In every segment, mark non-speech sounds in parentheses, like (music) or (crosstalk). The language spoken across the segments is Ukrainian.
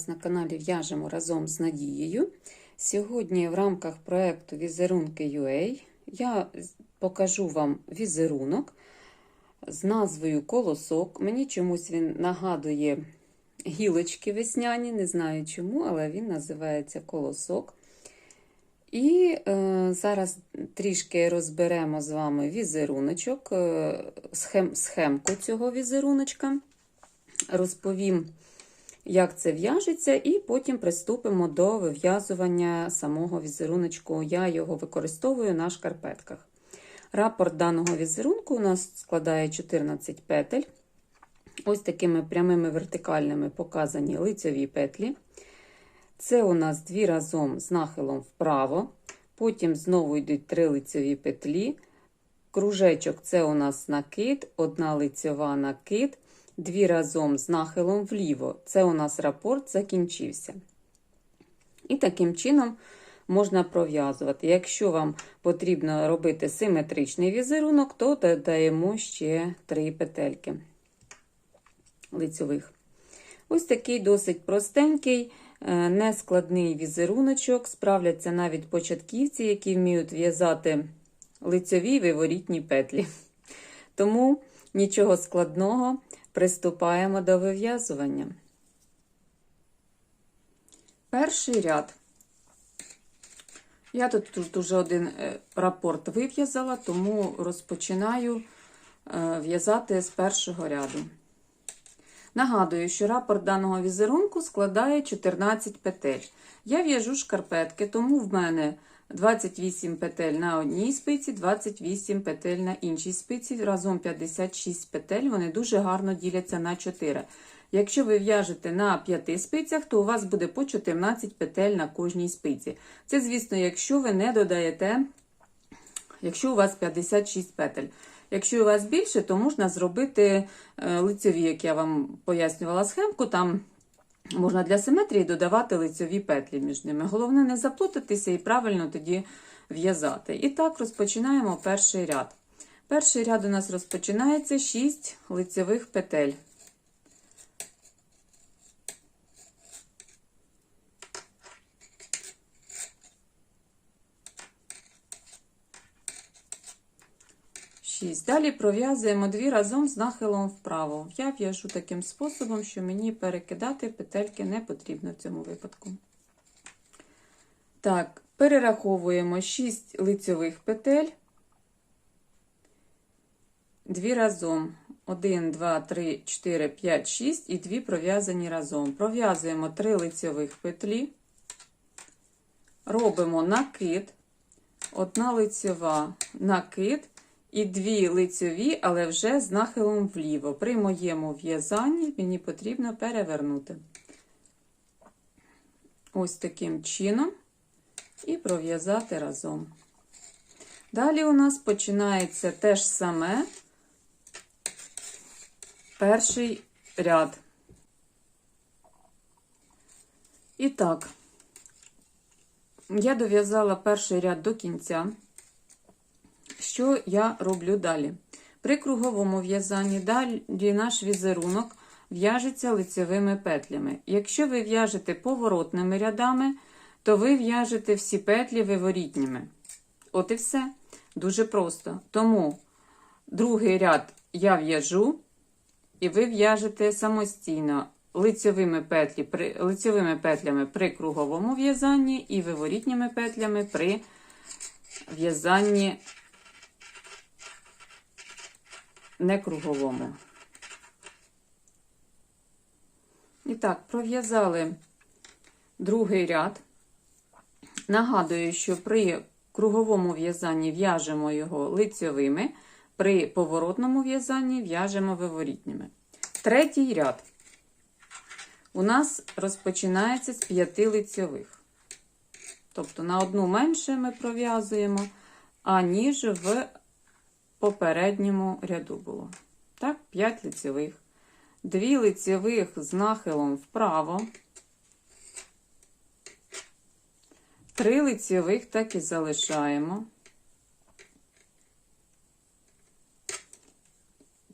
Вас на каналі В'яжемо разом з Надією. Сьогодні в рамках проєкту Візерунки UA я покажу вам візерунок з назвою Колосок. Мені чомусь він нагадує гілочки весняні, не знаю чому, але він називається Колосок. І е, зараз трішки розберемо з вами візеруночок, е, схем, схемку цього візеруночка. Розповім як це в'яжеться, і потім приступимо до вив'язування самого візеруночку. Я його використовую на шкарпетках. Рапорт даного візерунку у нас складає 14 петель. Ось такими прямими вертикальними показані лицеві петлі. Це у нас дві разом з нахилом вправо. Потім знову йдуть три лицеві петлі. Кружечок це у нас накид, одна лицьова накид. Дві разом з нахилом вліво. Це у нас рапорт закінчився. І таким чином можна пров'язувати. Якщо вам потрібно робити симетричний візерунок, то додаємо ще три петельки лицьових. Ось такий досить простенький, нескладний візеруночок. Справляться навіть початківці, які вміють в'язати лицьові виворітні петлі. Тому нічого складного. Приступаємо до вив'язування. Перший ряд. Я тут, тут уже один рапорт вив'язала, тому розпочинаю в'язати з першого ряду. Нагадую, що рапорт даного візерунку складає 14 петель. Я в'яжу шкарпетки, тому в мене 28 петель на одній спиці, 28 петель на іншій спиці, разом 56 петель, вони дуже гарно діляться на 4. Якщо ви в'яжете на 5 спицях, то у вас буде по 14 петель на кожній спиці. Це, звісно, якщо ви не додаєте, якщо у вас 56 петель. Якщо у вас більше, то можна зробити лицеві, як я вам пояснювала схемку, там Можна для симетрії додавати лицьові петлі між ними. Головне не заплутатися і правильно тоді в'язати. І так розпочинаємо перший ряд. Перший ряд у нас розпочинається 6 лицьових петель. Шість. Далі пров'язуємо дві разом з нахилом вправо. Я в'яжу таким способом, що мені перекидати петельки не потрібно в цьому випадку. Так, перераховуємо 6 лицьових петель. Дві разом. 1, 2, 3, 4, 5, 6 і дві пров'язані разом. Пров'язуємо 3 лицьових петлі, робимо накид, одна лицьова накид. І дві лицьові, але вже з нахилом вліво. При моєму в'язанні мені потрібно перевернути. Ось таким чином і пров'язати разом. Далі у нас починається те ж саме перший ряд. І так, я дов'язала перший ряд до кінця. Що я роблю далі? При круговому в'язанні далі наш візерунок в'яжеться лицевими петлями. Якщо ви в'яжете поворотними рядами, то ви в'яжете всі петлі виворітніми. От і все. Дуже просто. Тому другий ряд я в'яжу, і ви в'яжете самостійно лицевими, петлі, при, лицевими петлями при круговому в'язанні і виворітніми петлями при в'язанні не круговому. І так, пров'язали другий ряд. Нагадую, що при круговому в'язанні в'яжемо його лицьовими, при поворотному в'язанні в'яжемо виворітніми. Третій ряд у нас розпочинається з п'яти лицьових. Тобто на одну менше ми пров'язуємо, аніж в попередньому ряду було. Так, 5 лицевих. 2 лицевих з нахилом вправо. 3 лицевих так і залишаємо.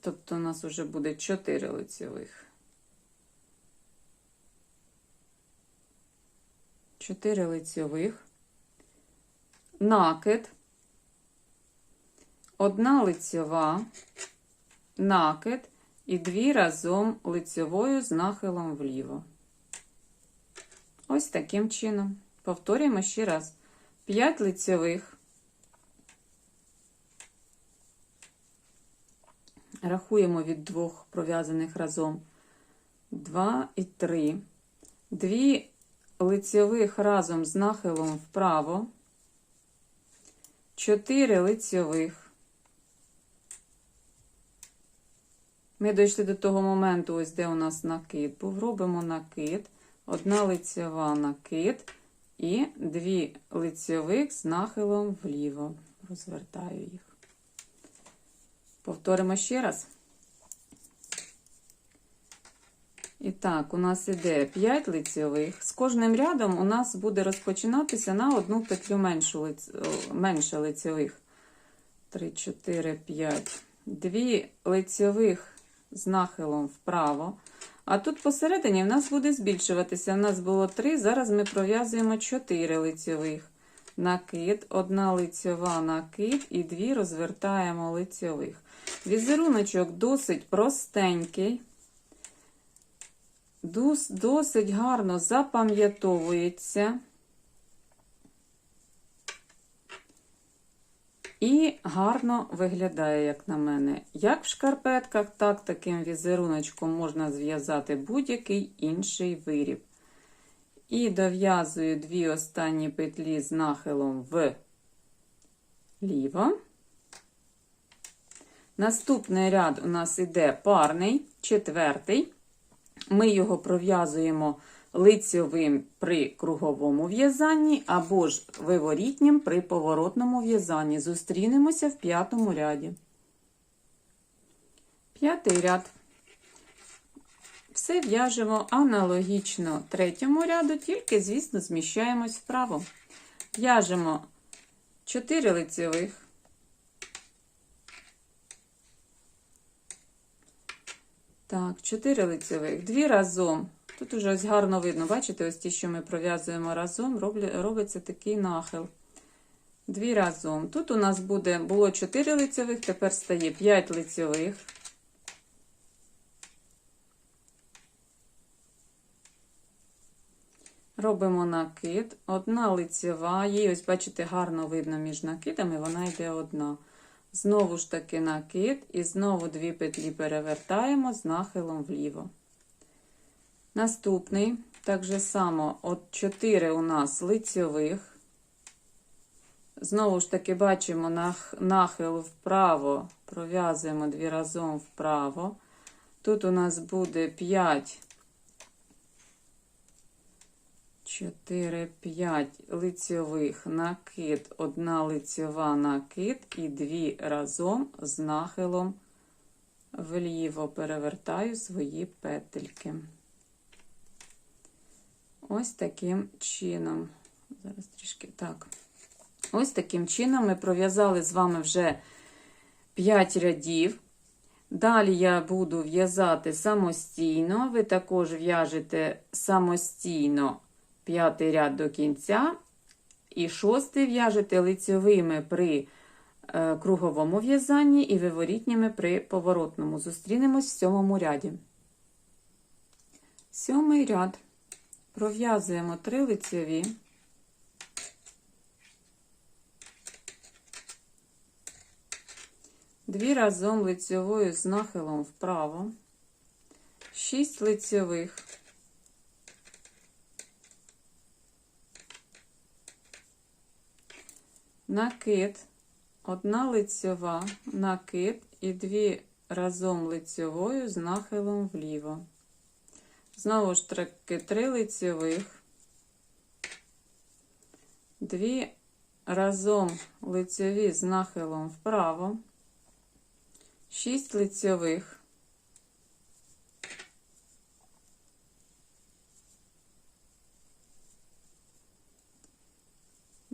Тобто у нас вже буде 4 лицевих. 4 лицьових, накид, одна лицьова, накид і дві разом лицьовою з нахилом вліво. Ось таким чином. Повторюємо ще раз. 5 лицьових. Рахуємо від двох пров'язаних разом. 2 і 3. Дві лицьових разом з нахилом вправо. 4 лицьових. Ми дійшли до того моменту, ось де у нас накид був. Робимо накид, одна лицьова накид і дві лицьових з нахилом вліво. Розвертаю їх. Повторимо ще раз. І так, у нас іде 5 лицьових. З кожним рядом у нас буде розпочинатися на одну петлю меншу, менше лицьових. 3, 4, 5. Дві лицьових з нахилом вправо. А тут посередині в нас буде збільшуватися. У нас було 3, зараз ми пров'язуємо 4 лицьових. Накид, одна лицьова накид і дві розвертаємо лицьових. Візеруночок досить простенький, досить гарно запам'ятовується. І гарно виглядає, як на мене. Як в шкарпетках, так таким візеруночком можна зв'язати будь-який інший виріб. І дов'язую дві останні петлі з нахилом вліво. Наступний ряд у нас іде парний, четвертий. Ми його пров'язуємо лицьовим при круговому в'язанні або ж виворітнім при поворотному в'язанні. Зустрінемося в п'ятому ряді. П'ятий ряд. Все в'яжемо аналогічно третьому ряду, тільки, звісно, зміщаємось вправо. В'яжемо 4 лицьових. Так, 4 лицевих, дві разом. Тут уже ось гарно видно, бачите, ось ті, що ми пров'язуємо разом, робиться такий нахил. Дві разом. Тут у нас буде, було 4 лицевих, тепер стає 5 лицевих. Робимо накид, одна лицева, її, ось, бачите, гарно видно між накидами, вона йде одна. Знову ж таки накид, і знову дві петлі перевертаємо з нахилом вліво. Наступний, так же само, от 4 у нас лицьових. Знову ж таки, бачимо нахил вправо, пров'язуємо дві разом вправо. Тут у нас буде 5 4, 5 лицьових. Накид, одна лицьова накид і дві разом з нахилом вліво. Перевертаю свої петельки. Ось таким чином. Зараз трішки так. Ось таким чином ми пров'язали з вами вже 5 рядів. Далі я буду в'язати самостійно, ви також в'яжете самостійно п'ятий ряд до кінця, і шостий в'яжете лицьовими при е, круговому в'язанні і виворітніми при поворотному. Зустрінемось в сьомому ряді. Сьомий ряд пров'язуємо три лицьові. Дві разом лицьовою з нахилом вправо, шість лицьових. накид, одна лицьова, накид і дві разом лицьовою з нахилом вліво. Знову ж таки, три лицьових, дві разом лицьові з нахилом вправо, шість лицьових.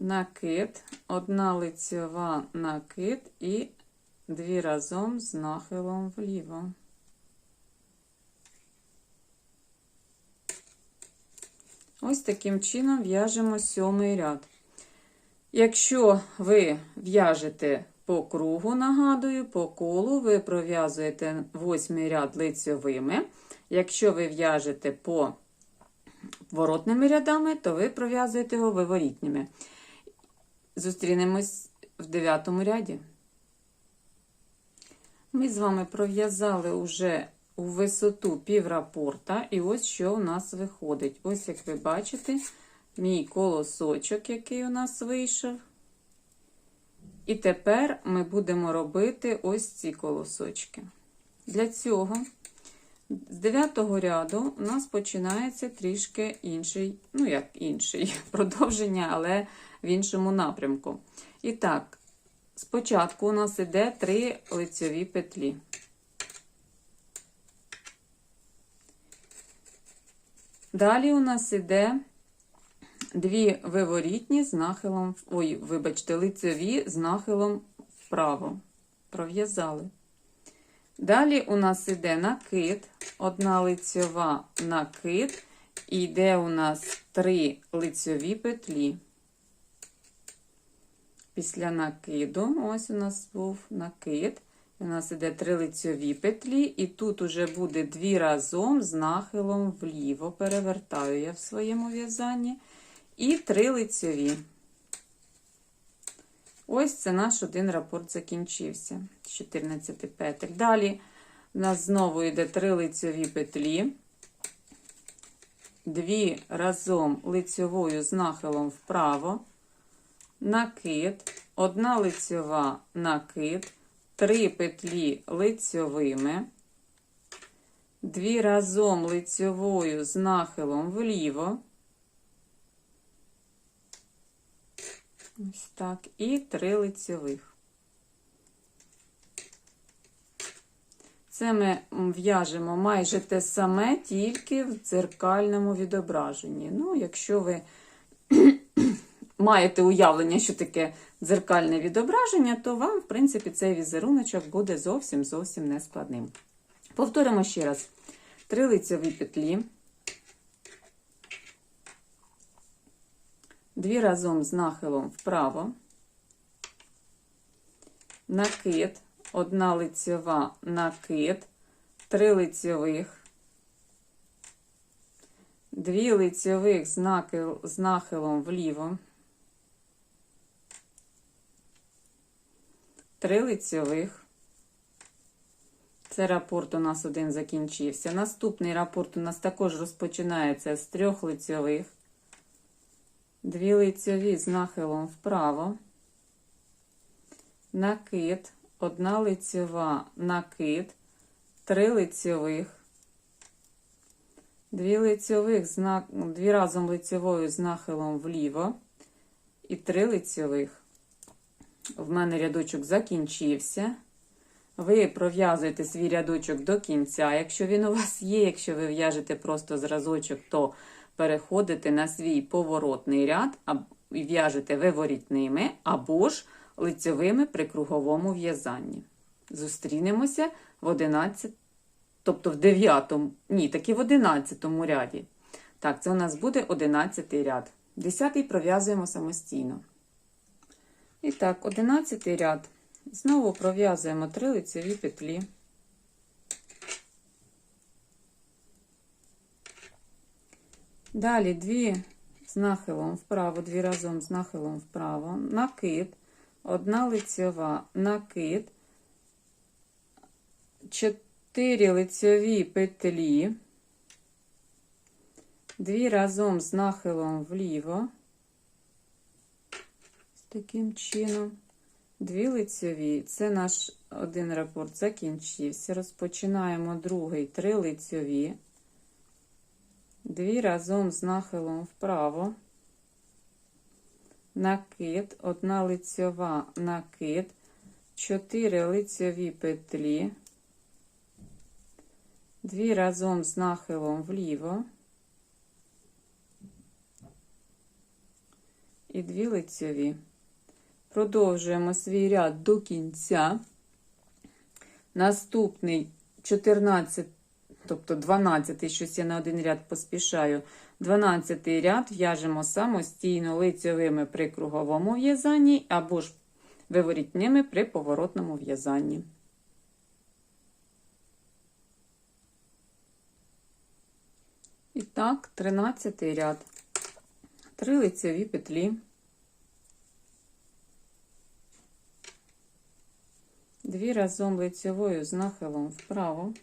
накид, одна лицьова накид і дві разом з нахилом вліво. Ось таким чином в'яжемо сьомий ряд. Якщо ви в'яжете по кругу, нагадую, по колу, ви пров'язуєте восьмий ряд лицьовими. Якщо ви в'яжете по воротними рядами, то ви пров'язуєте його виворітніми. Зустрінемось в дев'ятому ряді. Ми з вами пров'язали уже у висоту піврапорта, і ось що у нас виходить. Ось, як ви бачите, мій колосочок, який у нас вийшов. І тепер ми будемо робити ось ці колосочки. Для цього з 9 ряду у нас починається трішки інший, ну як інший, (laughs) продовження, але в іншому напрямку. І так, спочатку у нас іде три лицьові петлі. Далі у нас іде дві виворітні з нахилом, ой, вибачте, лицеві з нахилом вправо. Пров'язали. Далі у нас іде накид, одна лицьова накид, і йде у нас три лицьові петлі. Після накиду, ось у нас був накид. У нас іде три лицьові петлі, і тут уже буде дві разом з нахилом вліво. Перевертаю я в своєму в'язанні. І три лицьові. Ось це наш один рапорт закінчився. 14 петель. Далі у нас знову йде три лицьові петлі. Дві разом лицьовою з нахилом вправо, накид, одна лицьова накид, три петлі лицьовими, дві разом лицьовою з нахилом вліво. Ось так, і три лицьових. Це ми в'яжемо майже те саме, тільки в дзеркальному відображенні. Ну, якщо ви (clears throat) маєте уявлення, що таке дзеркальне відображення, то вам, в принципі, цей візеруночок буде зовсім зовсім нескладним. Повторимо ще раз: три лицьові петлі. Дві разом з нахилом вправо, накид, одна лицьова накид, три лицьових, дві лицьових з нахилом вліво, три лицьових. Це рапорт у нас один закінчився. Наступний рапорт у нас також розпочинається з трьох лицьових. Дві лицьові з нахилом вправо, накид, одна лицьова накид, три лицьових, дві лицьових дві разом лицьовою з нахилом вліво і три лицьових. В мене рядочок закінчився. Ви пров'язуєте свій рядочок до кінця. Якщо він у вас є, якщо ви в'яжете просто зразочок, то переходите на свій поворотний ряд і в'яжете виворітними або ж лицевими при круговому в'язанні. Зустрінемося в 11, тобто в 9, ні, таки в 11 ряді. Так, це у нас буде 11 ряд. 10 пров'язуємо самостійно. І так, 11 ряд. Знову пров'язуємо 3 лицеві петлі. Далі дві з нахилом вправо, дві разом з нахилом вправо, накид, одна лицьова, накид, чотири лицьові петлі, дві разом з нахилом вліво, таким чином, дві лицьові. Це наш один рапорт закінчився. Розпочинаємо другий, три лицьові. Дві разом з нахилом вправо, накид, одна лицьова накид, чотири лицьові петлі, дві разом з нахилом вліво і дві лицьові. Продовжуємо свій ряд до кінця. Наступний 14 тобто 12, щось я на один ряд поспішаю. 12 ряд в'яжемо самостійно лицьовими при круговому в'язанні або ж виворітними при поворотному в'язанні. І так, 13 ряд. Три лицеві петлі. Дві разом лицевою з нахилом вправо.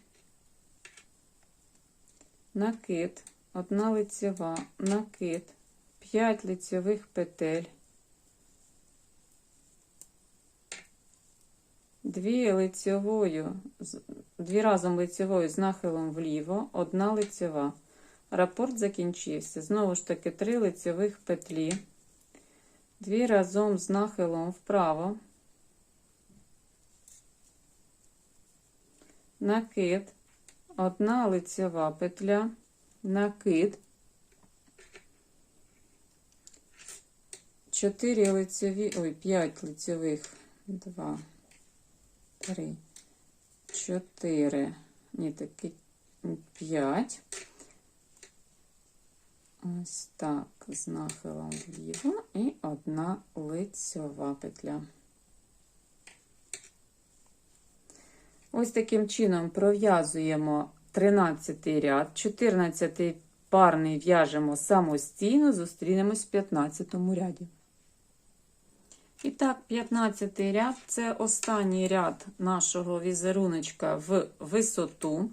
Накид, одна лицева, накид, 5 лицевих петель. Дві з- дві разом лицевою з нахилом вліво, одна лицева. Рапорт закінчився. Знову ж таки, три лицевих петлі, дві разом з нахилом вправо, накид, одна лицева петля, накид, чотири лицеві, ой, п'ять лицевих, два, три, чотири, ні, таки п'ять. Ось так, з нахилом вліво. І одна лицьова петля. Ось таким чином пров'язуємо 13 ряд, 14 парний в'яжемо самостійно, зустрінемось в 15 ряді. І так, 15 ряд це останній ряд нашого візеруночка в висоту.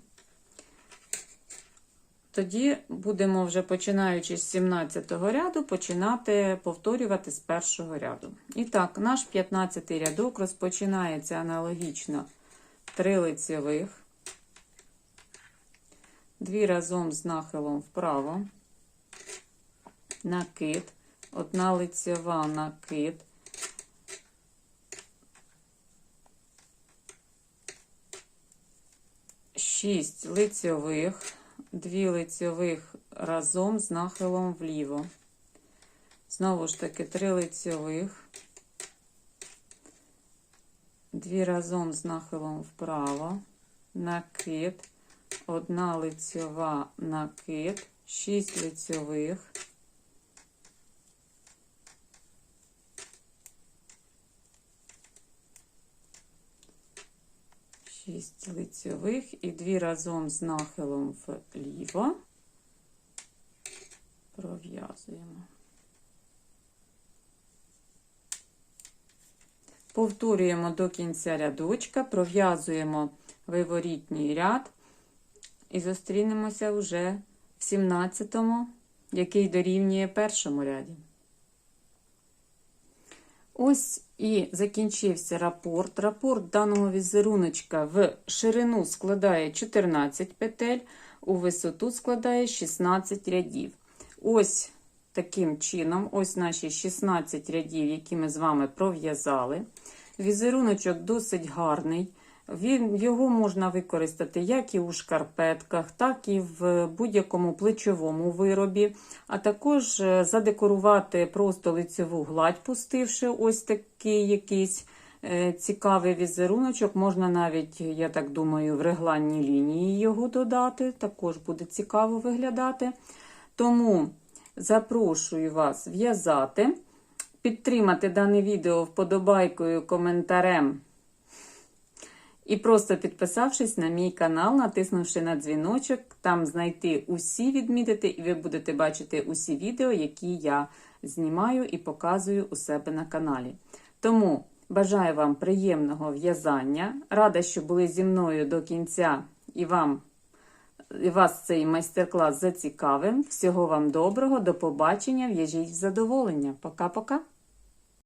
Тоді будемо вже починаючи з 17 ряду, починати повторювати з першого ряду. І так, наш 15 рядок розпочинається аналогічно 3 лицевих, 2 разом з нахилом вправо, накид, 1 лицева накид, Шість лицьових, дві лицьових разом з нахилом вліво. Знову ж таки, три лицьових, дві разом з нахилом вправо, накид, одна лицьова накид, шість лицьових, шість лицьових. І дві разом з нахилом вліво. Пров'язуємо. Повторюємо до кінця рядочка, пров'язуємо виворітній ряд і зустрінемося вже в 17-му, який дорівнює першому ряді. Ось і закінчився рапорт. Рапорт даного візеруночка в ширину складає 14 петель, у висоту складає 16 рядів. Ось таким чином, ось наші 16 рядів, які ми з вами пров'язали. Візеруночок досить гарний. Він, Його можна використати як і у шкарпетках, так і в будь-якому плечовому виробі, а також е, задекорувати просто лицеву гладь, пустивши ось такий якийсь е, цікавий візеруночок. Можна навіть, я так думаю, в регланній лінії його додати, також буде цікаво виглядати. Тому запрошую вас в'язати, підтримати дане відео вподобайкою, коментарем. І просто підписавшись на мій канал, натиснувши на дзвіночок, там знайти усі відмітити, і ви будете бачити усі відео, які я знімаю і показую у себе на каналі. Тому бажаю вам приємного в'язання. Рада, що були зі мною до кінця і вам вас цей майстер-клас зацікавив. Всього вам доброго, до побачення, в'яжіть в задоволення. Пока-пока!